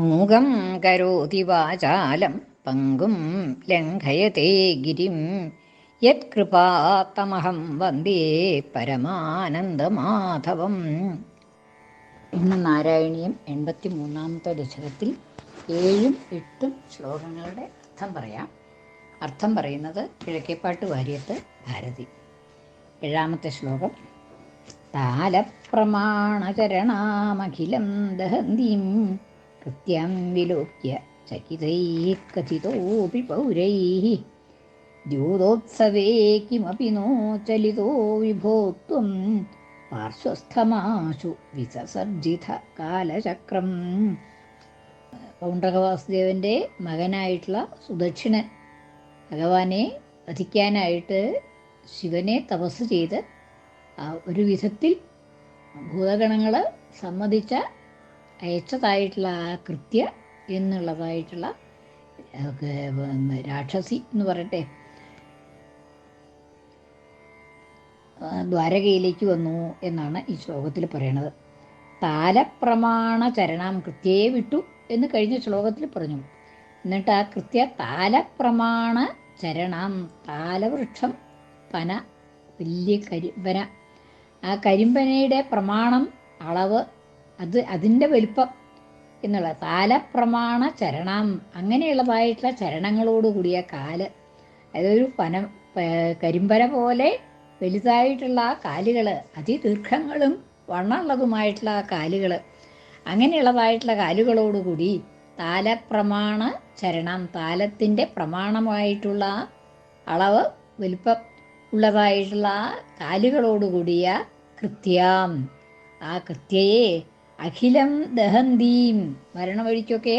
മൂകം കരോതി വാചാലം പങ്കും ലംഘയത്തെ ഗിരിം. യത്കൃപാത്തമഹം വന്ദേ പരമാനന്ദമാധവം. ഇന്ന് നാരായണീയം എൺപത്തി മൂന്നാമത്തെ ദശകത്തിൽ ഏഴും എട്ടും ശ്ലോകങ്ങളുടെ അർത്ഥം പറയാം. അർത്ഥം പറയുന്നത് കിഴക്കേപ്പാട്ട് വാര്യത്ത് ഭാരതി. ഏഴാമത്തെ ശ്ലോകം. താലപ്രമാണചരണാമഖിലം ദഹന്തീം. കൃത്യം വിലോക്യ ചകിതൈ കഥിതോപി പൗരൈ. ദ്യൂതോത്സവേ കിമപി നോ ചലിതോ വിഭോത്വം പാർശ്വസ്ഥമാശു വിസർജിത കാലചക്രം. പൗണ്ടക വാസുദേവന്റെ മകനായിട്ടുള്ള സുദക്ഷിണൻ ഭഗവാനെ വധിക്കാനായിട്ട് ശിവനെ തപസ് ചെയ്ത് ഒരു വിധത്തിൽ ഭൂതഗണങ്ങൾ സമ്മതിച്ച അയച്ചതായിട്ടുള്ള ആ കൃത്യ എന്നുള്ളതായിട്ടുള്ള രാക്ഷസി എന്ന് പറയട്ടെ. ദ്വാരകയിലേക്ക് വന്നു എന്നാണ് ഈ ശ്ലോകത്തിൽ പറയണത്. താലപ്രമാണ ചരണം കൃത്യയെ വിട്ടു എന്ന് കഴിഞ്ഞ ശ്ലോകത്തിൽ പറഞ്ഞു. എന്നിട്ട് ആ കൃത്യ താലപ്രമാണ ചരണം താലവൃക്ഷം പന വലിയ കരിമ്പന. ആ കരിമ്പനയുടെ പ്രമാണം അളവ് അത് അതിന്റെ വലിപ്പം എന്നുള്ള താലപ്രമാണ ചരണം. അങ്ങനെയുള്ളതായിട്ടുള്ള ചരണങ്ങളോടുകൂടിയ കാൽ. അതൊരു പന കരിമ്പര പോലെ വലുതായിട്ടുള്ള ആ കാലുകൾ അതിദീർഘങ്ങളും വണ്ണമുള്ളതുമായിട്ടുള്ള ആ കാലുകൾ അങ്ങനെയുള്ളതായിട്ടുള്ള കാലുകളോടുകൂടി താലപ്രമാണ ചരണം താലത്തിന്റെ പ്രമാണമായിട്ടുള്ള അളവ് വലിപ്പം ഉള്ളതായിട്ടുള്ള കാലുകളോടുകൂടിയ കൃത്യാം. ആ കൃത്യയെ അഖിലം ദഹന്തീം. മരണ വഴിക്കൊക്കെ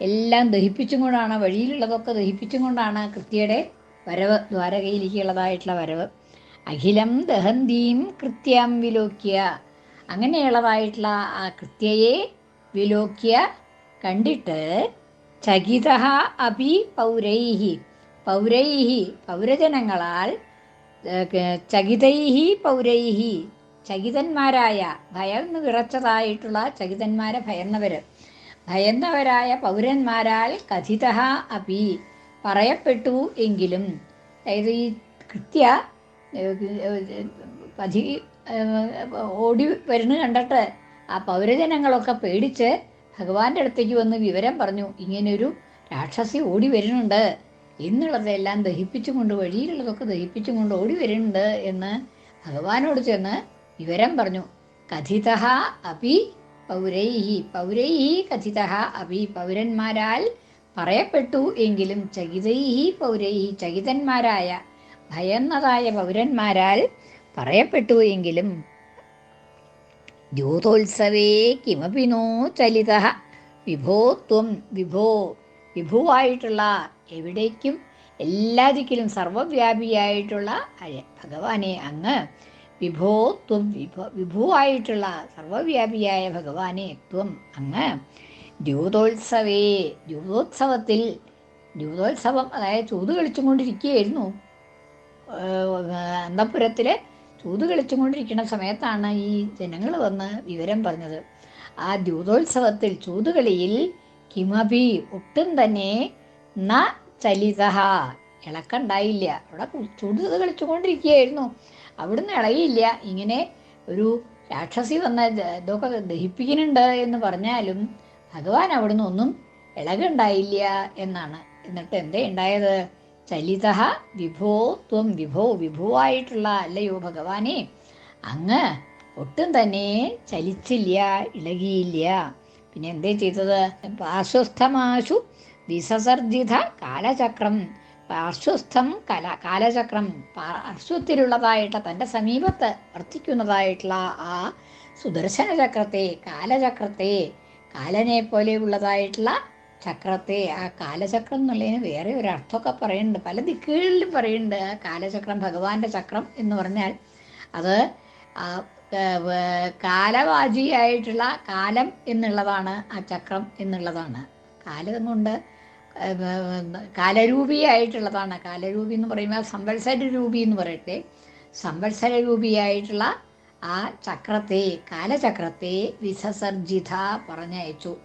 എല്ലാം ദഹിപ്പിച്ചും കൊണ്ടാണ് വഴിയിലുള്ളതൊക്കെ ദഹിപ്പിച്ചും കൊണ്ടാണ് കൃത്യയുടെ വരവ് ദ്വാരകയിലേക്കുള്ളതായിട്ടുള്ള വരവ്. അഖിലം ദഹന്തീം കൃത്യം വിലോക്യ. അങ്ങനെയുള്ളതായിട്ടുള്ള ആ കൃത്യയെ വിലോക്യ കണ്ടിട്ട് ചകിത അപി പൗരൈഹി. പൗരൈഹി പൗരജനങ്ങളാൽ ചകിതൈഹി പൗരൈഹി. ചകിതന്മാരായ ഭയന്ന് വിറച്ചതായിട്ടുള്ള ചകിതന്മാരെ ഭയന്നവര്. ഭയന്നവരായ പൗരന്മാരാൽ കഥിത അപി പറയപ്പെട്ടു എങ്കിലും അതായത് ഈ കൃത്യ പതി ഓടി വരുന്ന കണ്ടിട്ട് ആ പൗരജനങ്ങളൊക്കെ പേടിച്ച് ഭഗവാന്റെ അടുത്തേക്ക് വന്ന് വിവരം പറഞ്ഞു ഇങ്ങനെയൊരു രാക്ഷസി ഓടി വരുന്നുണ്ട്. എന്നുള്ളതെല്ലാം ദഹിപ്പിച്ചും കൊണ്ട് വഴിയിലുള്ളതൊക്കെ ദഹിപ്പിച്ചും കൊണ്ട് ഓടി വരുന്നുണ്ട് എന്ന് ഭഗവാനോട് ചെന്ന് വിവരം പറഞ്ഞു. കഥിത അപി പൗരൈഹി പൗരൈഹി കഥിത അപി പൗരന്മാരാൽ പറയപ്പെട്ടു എങ്കിലും ചകിതൈഹി പൗരൈഹി ചകിതന്മാരായ ഭയന്നതായ പൗരന്മാരാൽ പറയപ്പെട്ടു എങ്കിലും ദ്യൂതോത്സവേ കിമപി നോ ചലിത. വിഭോ ത്വം വിഭോ വിഭുവായിട്ടുള്ള എവിടേക്കും എല്ലാ ദിക്കിലും സർവവ്യാപിയായിട്ടുള്ള ഭഗവാനെ അങ്ങ് വിഭോ ത്വം വിഭോ വിഭുവായിട്ടുള്ള സർവവ്യാപിയായ ഭഗവാനെ ത്വം അങ്ങ് ദ്യൂതോത്സവേ ദ്യൂതോത്സവത്തിൽ ദ്യൂതോത്സവം അതായത് ചൂത് കളിച്ചും കൊണ്ടിരിക്കുകയായിരുന്നു അന്തപുരത്തിൽ ചൂത് കളിച്ചും കൊണ്ടിരിക്കുന്ന സമയത്താണ് ഈ ജനങ്ങൾ വന്ന് വിവരം പറഞ്ഞത്. ആ ദ്യൂതോത്സവത്തിൽ ചൂതുകളിയിൽ കിമപി ഒട്ടും തന്നെ ന ചലിത ഇളക്കണ്ടായില്ല അവിടെ ചൂട് കളിച്ചുകൊണ്ടിരിക്കുകയായിരുന്നു. അവിടുന്ന് ഇളകിയില്ല. ഇങ്ങനെ ഒരു രാക്ഷസി വന്ന ഇതൊക്കെ ദഹിപ്പിക്കുന്നുണ്ട് എന്ന് പറഞ്ഞാലും ഭഗവാൻ അവിടുന്ന് ഒന്നും ഇളകുണ്ടായില്ല എന്നാണ്. എന്നിട്ട് എന്തേ ഉണ്ടായത്? ചലിത വിഭോ ത്വം വിഭോ വിഭുവായിട്ടുള്ള അല്ലയോ ഭഗവാനെ അങ്ങ് ഒട്ടും തന്നെ ചലിച്ചില്ല ഇളകിയില്ല. പിന്നെ എന്തേ ചെയ്തത്? പാശ്വസ്ഥമാശു വിസസർജിത കാലചക്രം. പാർശ്വസ്ഥം കല കാലചക്രം പാർശ്വത്തിലുള്ളതായിട്ട് തന്റെ സമീപത്ത് വർത്തിക്കുന്നതായിട്ടുള്ള ആ സുദർശന ചക്രത്തെ കാലചക്രത്തെ കാലനെ പോലെ ഉള്ളതായിട്ടുള്ള ചക്രത്തെ ആ കാലചക്രം എന്നുള്ളതിന് വേറെ ഒരു അർത്ഥമൊക്കെ പറയുന്നുണ്ട്. പല ദിക്കുകളിലും പറയുന്നുണ്ട് ആ കാലചക്രം ഭഗവാന്റെ ചക്രം എന്ന് പറഞ്ഞാൽ അത് കാലവാചിയായിട്ടുള്ള കാലം എന്നുള്ളതാണ് ആ ചക്രം എന്നുള്ളതാണ്. കാലം കൊണ്ട് കാലരൂപിയായിട്ടുള്ളതാണ്. കാലരൂപി എന്ന് പറയുമ്പോൾ സംവത്സര രൂപി എന്ന് പറയട്ടെ. സംവത്സര രൂപിയായിട്ടുള്ള ആ ചക്രത്തെ കാലചക്രത്തെ വിസസർജിത പറഞ്ഞയച്ചു.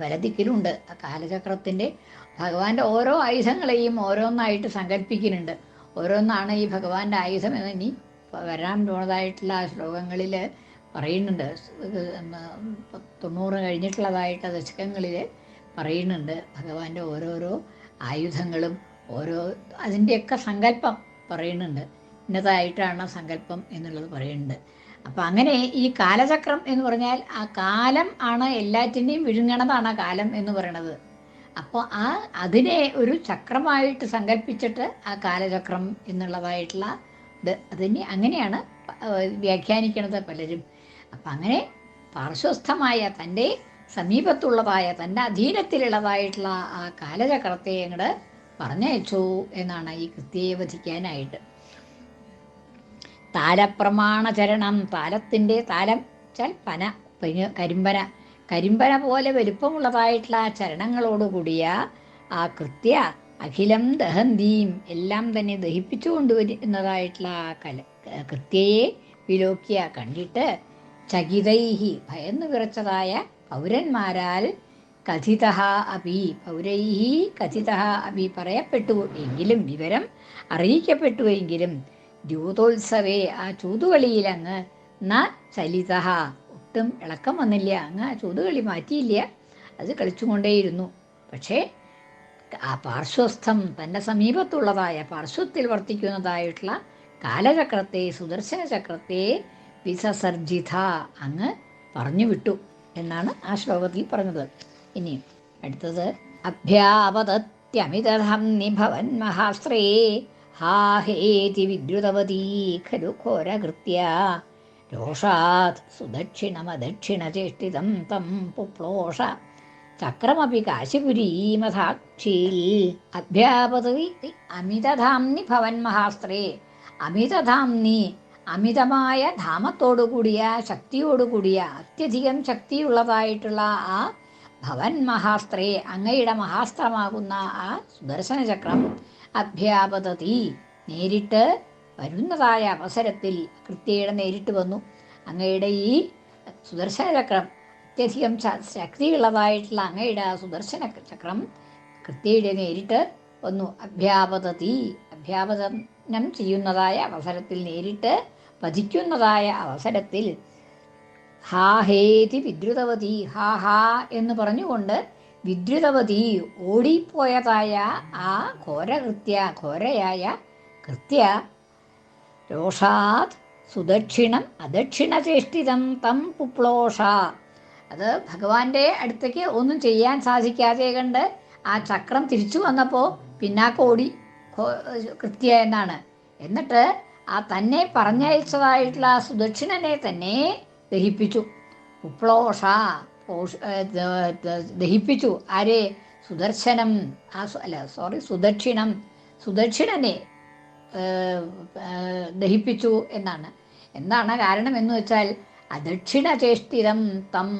പല ദിക്കിലുണ്ട്. ആ കാലചക്രത്തിന്റെ ഭഗവാന്റെ ഓരോ ആയുധങ്ങളെയും ഓരോന്നായിട്ട് സങ്കല്പിക്കുന്നുണ്ട് ഓരോന്നാണ് ഈ ഭഗവാന്റെ ആയുധം എന്ന് ഇനി വരാൻ പോണതായിട്ടുള്ള ശ്ലോകങ്ങളിൽ പറയുന്നുണ്ട്. തൊണ്ണൂറ് കഴിഞ്ഞിട്ടുള്ളതായിട്ട് ദശകങ്ങളിൽ പറയുന്നുണ്ട്. ഭഗവാന്റെ ഓരോരോ ആയുധങ്ങളും ഓരോ അതിന്റെയൊക്കെ സങ്കല്പം പറയുന്നുണ്ട്. ഇന്നതായിട്ടാണ് സങ്കല്പം എന്നുള്ളത് പറയുന്നുണ്ട്. അപ്പം അങ്ങനെ ഈ കാലചക്രം എന്ന് പറഞ്ഞാൽ ആ കാലം ആണ് എല്ലാറ്റിനെയും വിഴുങ്ങണതാണ് കാലം എന്ന് പറയണത്. അപ്പോൾ ആ അതിനെ ഒരു ചക്രമായിട്ട് സങ്കല്പിച്ചിട്ട് ആ കാലചക്രം എന്നുള്ളതായിട്ടുള്ള ഇത് അതിനെ അങ്ങനെയാണ് വ്യാഖ്യാനിക്കണത് പലരും. അപ്പം അങ്ങനെ പാർശ്വസ്ഥമായ തന്റെ സമീപത്തുള്ളതായ തന്റെ അധീനത്തിലുള്ളതായിട്ടുള്ള ആ കാലചക്രത്തെ അങ്ങോട്ട് പറഞ്ഞയച്ചു എന്നാണ് ഈ കൃത്യയെ വധിക്കാനായിട്ട് താലപ്രമാണചരണം താലത്തിന്റെ താലം വെച്ചാൽ പന- കരിമ്പന. കരിമ്പന പോലെ വലുപ്പമുള്ളതായിട്ടുള്ള ആ ചരണങ്ങളോടുകൂടിയ ആ കൃത്യ അഖിലം ദഹന്തീം എല്ലാം തന്നെ ദഹിപ്പിച്ചു കൊണ്ടുവരുന്നതായിട്ടുള്ള ആ കല കൃത്യയെ വിലോക്കിയ കണ്ടിട്ട് ചകിതൈഹി ഭയന്നു വിറച്ചതായ പൗരന്മാരാൽ കഥിത അപി പൗരൈ കഥിത അപി പറയപ്പെട്ടു. എങ്കിലും വിവരം അറിയിക്കപ്പെട്ടു എങ്കിലും ദ്യൂതോത്സവേ ആ ചൂതുകളിയിൽ അങ്ങ് ന ചലിത ഒട്ടും ഇളക്കം വന്നില്ല. അങ്ങ് ആ ചൂതുകളി മാറ്റിയില്ല. അത് കളിച്ചുകൊണ്ടേയിരുന്നു. പക്ഷേ ആ പാർശ്വസ്ഥം തന്റെ സമീപത്തുള്ളതായ പാർശ്വത്തിൽ വർത്തിക്കുന്നതായിട്ടുള്ള കാലചക്രത്തെ സുദർശന ചക്രത്തെ വിസസർജിത അങ്ങ് പറഞ്ഞു വിട്ടു എന്നാണ് ആ ശ്ലോകത്തിൽ പറഞ്ഞത്. ഇനി അടുത്തത്. അഭ്യാപതത്യമിതഹം നിഭവൻ മഹാശ്രേ ഹാ ഹേതി വിദ്രുതവതീ ഖലു ഘോരകൃത്യ. രോഷാത് സുദക്ഷിണമദക്ഷിണചേഷ്ടിതം തം പുപ്ലോഷ. ചക്രമപി കാശിപുരീമഥാക്ഷീൽ അഭ്യാപതി അമിതധാംനി ഭവൻ മഹാസ്ത്രേ അമിതധാംനി അമിതമായ ധാമത്തോടുകൂടിയ ശക്തിയോടുകൂടിയ അത്യധികം ശക്തിയുള്ളതായിട്ടുള്ള ആ ഭവൻ മഹാസ്ത്രേ അങ്ങയുടെ മഹാസ്ത്രമാകുന്ന ആ സുദർശന ചക്രം അഭ്യാപതതി. നേരിട്ട് വരുന്നതായ അവസരത്തിൽ കൃത്യയുടെ നേരിട്ട് വന്നു. അങ്ങയുടെ ഈ സുദർശന ചക്രം അത്യധികം ശക്തിയുള്ളതായിട്ടുള്ള അങ്ങയുടെ ആ സുദർശന ചക്രം കൃത്യയുടെ നേരിട്ട് വന്നു. അഭ്യാപതതി. അഭ്യാപതനം ചെയ്യുന്നതായ അവസരത്തിൽ നേരിട്ട് വധിക്കുന്നതായ അവസരത്തിൽ ഹാ ഹേതി വിദ്രുതവതി ഹാ ഹാ എന്ന് പറഞ്ഞുകൊണ്ട് വിദ്രുതവതി ഓടിപ്പോയതായ ആ ഘോരകൃത്യ ഘോരയായ കൃത്യ രോഷാത് സുദക്ഷിണം അദക്ഷിണചേഷ്ടിതം തം പുപ്ലോഷ. അത് ഭഗവാന്റെ അടുത്തേക്ക് ഒന്നും ചെയ്യാൻ സാധിക്കാതെ കണ്ട് ആ ചക്രം തിരിച്ചു വന്നപ്പോൾ പിന്നാക്കോടി കൃത്യ എന്നാണ്. എന്നിട്ട് ആ തന്നെ പറഞ്ഞയച്ചതായിട്ടുള്ള ആ സുദക്ഷിണനെ തന്നെ ദഹിപ്പിച്ചു. ഉപ്ലോഷ ദഹിപ്പിച്ചു. ആരെ? സുദർശനം. ആ അല്ല സോറി സുദക്ഷിണം. സുദക്ഷിണനെ ദഹിപ്പിച്ചു എന്നാണ്. എന്താണ് കാരണം എന്ന് വെച്ചാൽ അദക്ഷിണചേഷ്ടിതം തം.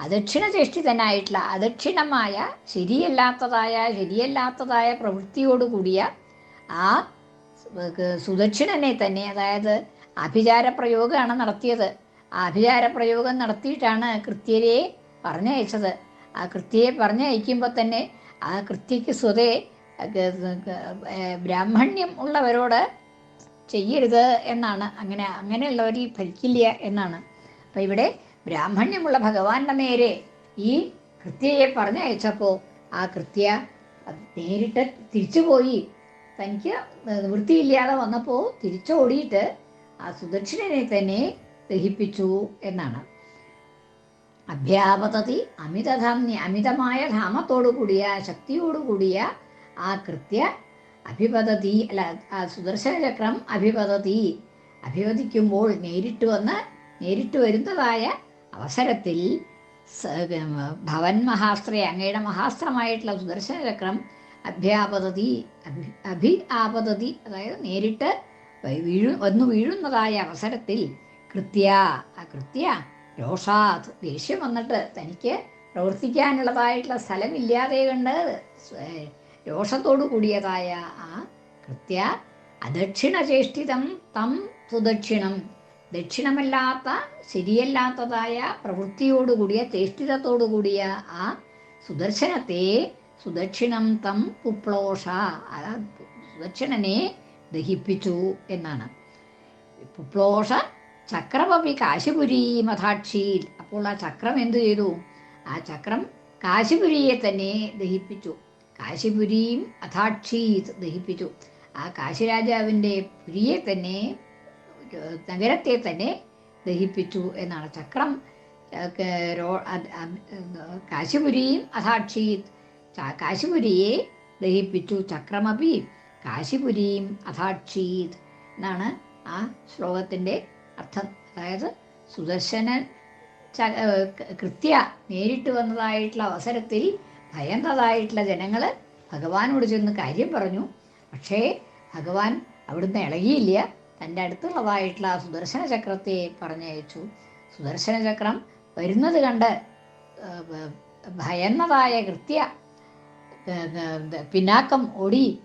അദക്ഷിണചേഷ്ടിതനായിട്ടുള്ള അദക്ഷിണമായ ശരിയല്ലാത്തതായ ശരിയല്ലാത്തതായ പ്രവൃത്തിയോടുകൂടിയ ആ സുദക്ഷിണനെ തന്നെ അതായത് അഭിചാര പ്രയോഗമാണ് നടത്തിയത്. ആ അഭിചാര പ്രയോഗം നടത്തിയിട്ടാണ് കൃത്യരെ പറഞ്ഞയച്ചത്. ആ കൃത്യയെ പറഞ്ഞയക്കുമ്പോൾ തന്നെ ആ കൃത്യക്ക് സ്വതേ ബ്രാഹ്മണ്യം ഉള്ളവരോട് ചെയ്യരുത് എന്നാണ്. അങ്ങനെ അങ്ങനെയുള്ളവരിൽ ഫലിക്കില്ല എന്നാണ്. അപ്പം ഇവിടെ ബ്രാഹ്മണ്യമുള്ള ഭഗവാന്റെ നേരെ ഈ കൃത്യയെ പറഞ്ഞയച്ചപ്പോൾ ആ കൃത്യ നേരിട്ട് തിരിച്ചുപോയി. തനിക്ക് നിവൃത്തിയില്ലാതെ വന്നപ്പോൾ തിരിച്ചോടിയിട്ട് ആ സുദക്ഷിണനെ തന്നെ ദഹിപ്പിച്ചു എന്നാണ്. അഭ്യാപതതി അമിതധാമ്യ അമിതമായ ധാമത്തോടു കൂടിയ ശക്തിയോടു കൂടിയ ആ കൃത്യ അഭിപതതി അല്ല ആ സുദർശന ചക്രം അഭിപതതി അഭിവദിക്കുമ്പോൾ നേരിട്ട് വന്ന് നേരിട്ട് വരുന്നതായ അവസരത്തിൽ ഭവൻ മഹാസ്ത്രയെ അങ്ങയുടെ മഹാസ്ത്രമായിട്ടുള്ള സുദർശന ചക്രം അഭ്യാപതതി അഭി ആപതതി അതായത് നേരിട്ട് വീഴു വന്നു വീഴുന്നതായ അവസരത്തിൽ കൃത്യ ആ കൃത്യ രോഷാത് ദേഷ്യം വന്നിട്ട് തനിക്ക് പ്രവർത്തിക്കാനുള്ളതായിട്ടുള്ള സ്ഥലമില്ലാതെ കണ്ട് രോഷത്തോടു കൂടിയതായ ആ കൃത്യ അദക്ഷിണചേഷ്ടിതം തം സുദക്ഷിണം. ദക്ഷിണമല്ലാത്ത ശരിയല്ലാത്തതായ പ്രവൃത്തിയോടുകൂടിയ ചേഷ്ടിതത്തോടുകൂടിയ ആ സുദർശനത്തെ സുദക്ഷിണം തം പുപ്ലോഷ സുദക്ഷിണനെ ദഹിപ്പിച്ചു എന്നാണ്. പുപ്ലോഷ ചക്രമപി കാശിപുരി മഥാക്ഷിയിൽ. അപ്പോൾ ആ ചക്രം എന്തു ചെയ്തു? ആ ചക്രം കാശിപുരിയെ തന്നെ ദഹിപ്പിച്ചു. കാശിപുരിയും അഥാക്ഷി ദഹിപ്പിച്ചു. ആ കാശിരാജാവിന്റെ പുരിയെ തന്നെ നഗരത്തെ തന്നെ ദഹിപ്പിച്ചു എന്നാണ് ചക്രം. കാശിപുരിയും അഥാക്ഷീത് ച- കാശിപുരിയെ ദഹിപ്പിച്ചു. ചക്രമപി കാശിപുരിയും അഥാക്ഷീത് എന്നാണ് ആ ശ്ലോകത്തിന്റെ അർത്ഥം. അതായത് സുദർശനൻ കൃത്യ നേരിട്ട് വന്നതായിട്ടുള്ള അവസരത്തിൽ ഭയന്നതായിട്ടുള്ള ജനങ്ങൾ ഭഗവാനോട് ചെന്ന് കാര്യം പറഞ്ഞു. പക്ഷേ ഭഗവാൻ അവിടുന്ന് ഇളകിയില്ല. തന്റെ അടുത്തുള്ളതായിട്ടുള്ള സുദർശന ചക്രത്തെ പറഞ്ഞയച്ചു. സുദർശന ചക്രം വരുന്നത് കണ്ട് ഭയന്നതായ കൃത്യ പിന്നാക്കം ഓടി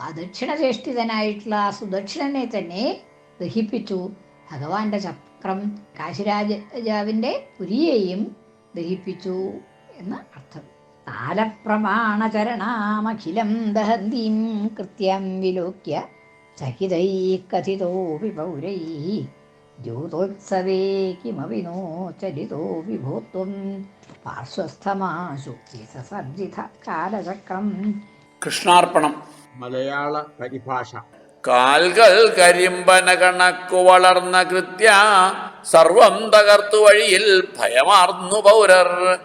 അദക്ഷിണചേഷ്ടിതനായിട്ടുള്ള ആ സുദക്ഷിണനെ തന്നെ ദഹിപ്പിച്ചു. ഭഗവാന്റെ ചക്രം കാശിരാജാവിന്റെ പുരിയെയും ദഹിപ്പിച്ചു എന്ന് അർത്ഥം. കാലപ്രമാണചരണാമഖിലം ദഹന്തീം കൃത്യം വിലോക്യ സഹിതൈ കഥിതോപി പൗരൈ ദ്യൂതോത്സവേ കിമപി നോ വിഭോത്വം. പാർശ്വസ്ഥമാശു വിസസർജിത കാലചക്രം. കൃഷ്ണാർപ്പണം. മലയാള പരിഭാഷ. കാൽകൾ കരിമ്പന കണക്കു വളർന്ന കൃത്യ സർവം തകർത്തു വഴിയിൽ ഭയമാർന്നു പൗരർ.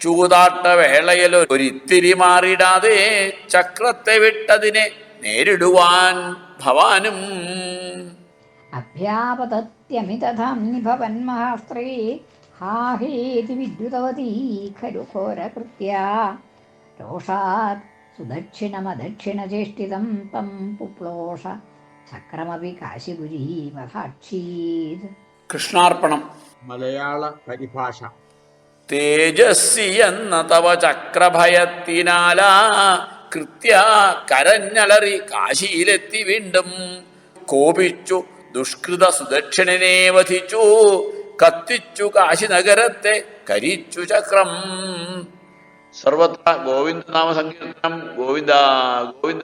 ചൂതാട്ട വേളയിൽ ഒരിത്തിരി മാറിടാതെ ചക്രത്തെ വിട്ടതിനെ നേരിടുവാൻ ഭവാനും അഭ്യാപതത്യമിതധാംനി മഹാസ്ത്രേ ഹാഹേതി വിദ്യുതവതീ ഖലു ഘോരകൃത്യ. രോഷാത് സുദക്ഷിണമദക്ഷിണചേഷ്ടിതം തം പുപ്ലോഷ. ചക്രമപി കാശിപുരീ മഹാക്ഷീത്. കൃഷ്ണാർപ്പണം. മലയാള പരിഭാഷ. തേജസ്സി എന്ന തവ ചക്രഭയത്തിനാലാ കൃത്യ കരഞ്ഞലറി കാശിയിലെത്തി വീണ്ടും കോപിച്ചു ദുഷ്കൃത സുദക്ഷിണനെ വധിച്ചു. കത്തിച്ചു കാശി നഗരത്തെ കരിച്ചു ചക്രം. സർവത്ര ഗോവിന്ദനാമ സങ്കീർത്തനം ഗോവിന്ദ ഗോവിന്ദ.